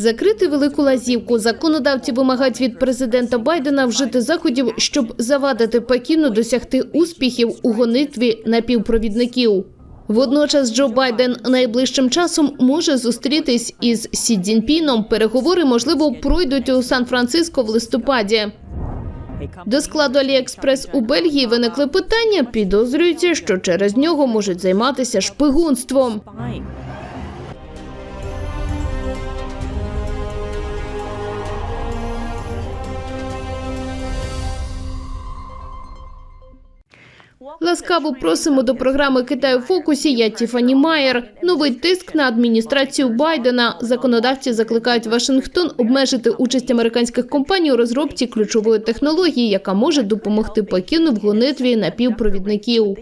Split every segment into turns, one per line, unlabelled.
Закрити велику лазівку. Законодавці вимагають від президента Байдена вжити заходів, щоб завадити Пекіну досягти успіхів у гонитві напівпровідників. Водночас Джо Байден найближчим часом може зустрітись із Сі Цзіньпіном. Переговори можливо пройдуть у Сан-Франциско в листопаді. До складу Аліекспрес у Бельгії виникли питання. Підозрюється, що через нього можуть займатися шпигунством. Ласкаво просимо до програми Китай у фокусі. Я Тіфані Майер. Новий тиск на адміністрацію Байдена. Законодавці закликають Вашингтон обмежити участь американських компаній у розробці ключової технології, яка може допомогти Пекіну в гонитві напівпровідників.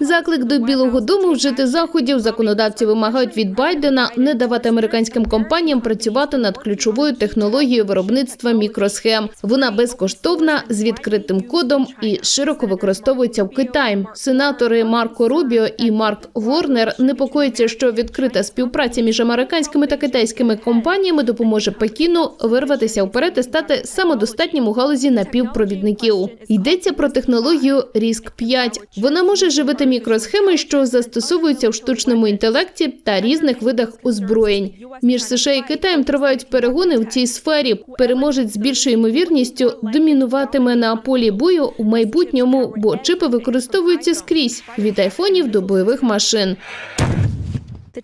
Заклик до Білого Дому вжити заходів. Законодавці вимагають від Байдена не давати американським компаніям працювати над ключовою технологією виробництва мікросхем. Вона безкоштовна з відкритим кодом і широко використовується в Китаї. Сенатори Марко Рубіо і Марк Ворнер непокоїться, що відкрита співпраця між американськими та китайськими компаніями допоможе Пекіну вирватися вперед і стати самодостатнім у галузі напівпровідників. Йдеться про технологію ріск 5 Вона може живити мікросхеми, що застосовуються в штучному інтелекті та різних видах озброєнь. Між США і Китаєм тривають перегони в цій сфері. Переможець з більшою ймовірністю домінуватиме на полі бою у майбутньому, бо чипи використовуються скрізь від айфонів до бойових машин.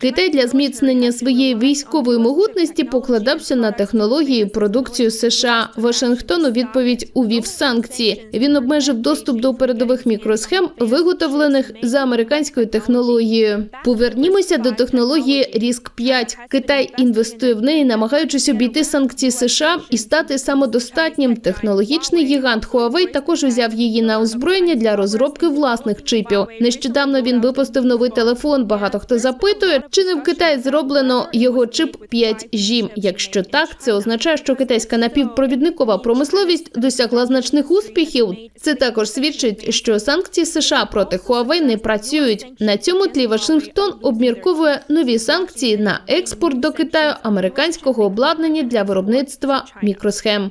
Китай для зміцнення своєї військової могутності покладався на технології продукцію США. Вашингтон у відповідь увів санкції. Він обмежив доступ до передових мікросхем, виготовлених за американською технологією. Повернімося до технології ріск 5 Китай інвестує в неї, намагаючись обійти санкції США і стати самодостатнім. Технологічний гігант Huawei також узяв її на озброєння для розробки власних чипів. Нещодавно він випустив новий телефон. Багато хто запитує, чи не в Китаї зроблено його чип 5G. Якщо так, це означає, що китайська напівпровідникова промисловість досягла значних успіхів. Це також свідчить, що санкції США проти Huawei не працюють. На цьому тлі Вашингтон обмірковує нові санкції на експорт до Китаю американського обладнання для виробництва мікросхем.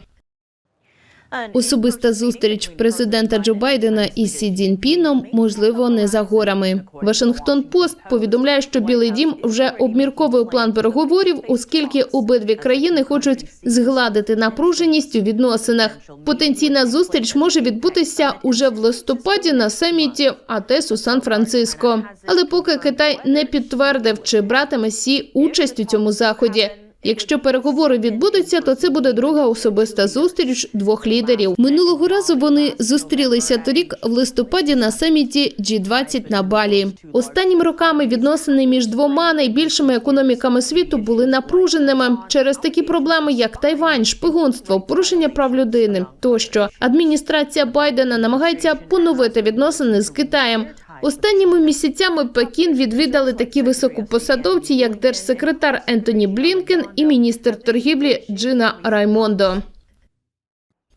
Особиста зустріч президента Джо Байдена із Сі Цзіньпіном, можливо, не за горами. Вашингтон Пост повідомляє, що Білий Дім вже обмірковує план переговорів, оскільки обидві країни хочуть згладити напруженість у відносинах. Потенційна зустріч може відбутися уже в листопаді на саміті АТЕС у Сан-Франциско. Але поки Китай не підтвердив, чи братиме Сі участь у цьому заході. Якщо переговори відбудуться, то це буде друга особиста зустріч двох лідерів. Минулого разу вони зустрілися торік в листопаді на саміті G20 на Балі. Останніми роками відносини між двома найбільшими економіками світу були напруженими через такі проблеми, як Тайвань, шпигунство, порушення прав людини тощо. Адміністрація Байдена намагається поновити відносини з Китаєм. Останніми місяцями Пекін відвідали такі високопосадовці, як держсекретар Ентоні Блінкен і міністр торгівлі Джина Раймондо.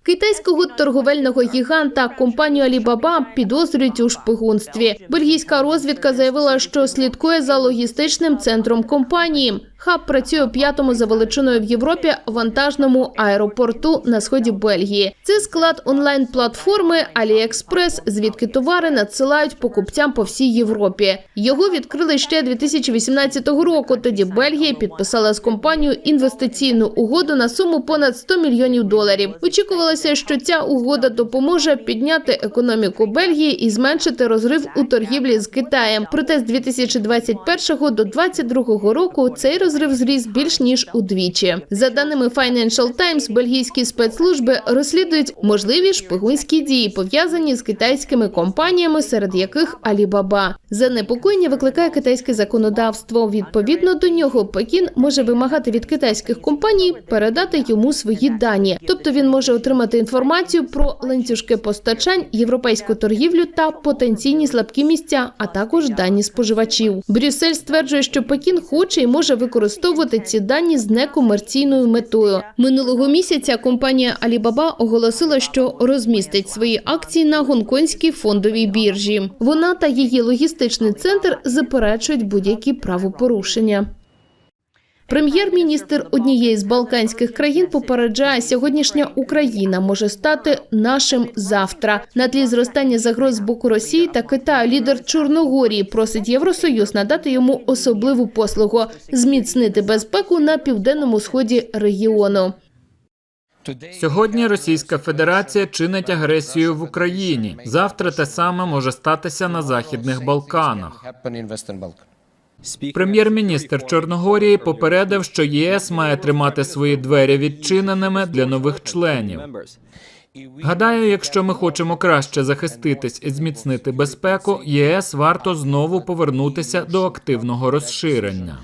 Китайського торговельного гіганта компанію Alibaba підозрюють у шпигунстві. Бельгійська розвідка заявила, що слідкує за логістичним центром компанії. Хаб працює у п'ятому за величиною в Європі вантажному аеропорту на сході Бельгії. Це склад онлайн-платформи AliExpress, звідки товари надсилають покупцям по всій Європі. Його відкрили ще 2018 року. Тоді Бельгія підписала з компанією інвестиційну угоду на суму понад 100 мільйонів доларів. Очікувалося, що ця угода допоможе підняти економіку Бельгії і зменшити розрив у торгівлі з Китаєм. Проте з 2021 до 2022 року цей розрив зріс більш ніж удвічі. За даними Financial Times, бельгійські спецслужби розслідують можливі шпигунські дії, пов'язані з китайськими компаніями, серед яких Alibaba. Занепокоєння викликає китайське законодавство. Відповідно до нього, Пекін може вимагати від китайських компаній передати йому свої дані, тобто він може отримати інформацію про ланцюжки постачань, європейську торгівлю та потенційні слабкі місця, а також дані споживачів. Брюссель стверджує, що Пекін хоче і може використовувати ці дані з некомерційною метою. Минулого місяця компанія Alibaba оголосила, що розмістить свої акції на гонконгській фондовій біржі. Вона та її логістичний центр заперечують будь-які правопорушення. Прем'єр-міністр однієї з балканських країн попереджає, сьогоднішня Україна може стати нашим завтра. На тлі зростання загроз з боку Росії та Китаю лідер Чорногорії просить Євросоюз надати йому особливу послугу зміцнити безпеку на південному сході регіону.
Сьогодні Російська Федерація чинить агресію в Україні. Завтра те саме може статися на західних Балканах. Прем'єр-міністр Чорногорії попередив, що ЄС має тримати свої двері відчиненими для нових членів. Гадаю, якщо ми хочемо краще захиститись і зміцнити безпеку, ЄС варто знову повернутися до активного розширення.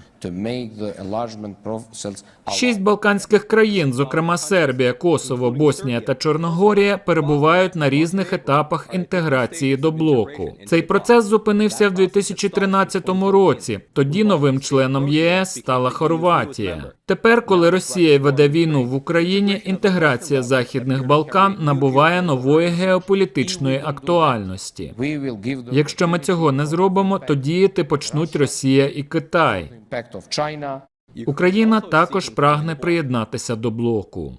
Шість балканських країн, зокрема Сербія, Косово, Боснія та Чорногорія, перебувають на різних етапах інтеграції до блоку. Цей процес зупинився в 2013 році. Тоді новим членом ЄС стала Хорватія. Тепер, коли Росія веде війну в Україні, інтеграція західних Балкан набуває нової геополітичної актуальності. Якщо ми цього не зробимо, то діяти почнуть Росія і Китай. Україна також прагне приєднатися до блоку.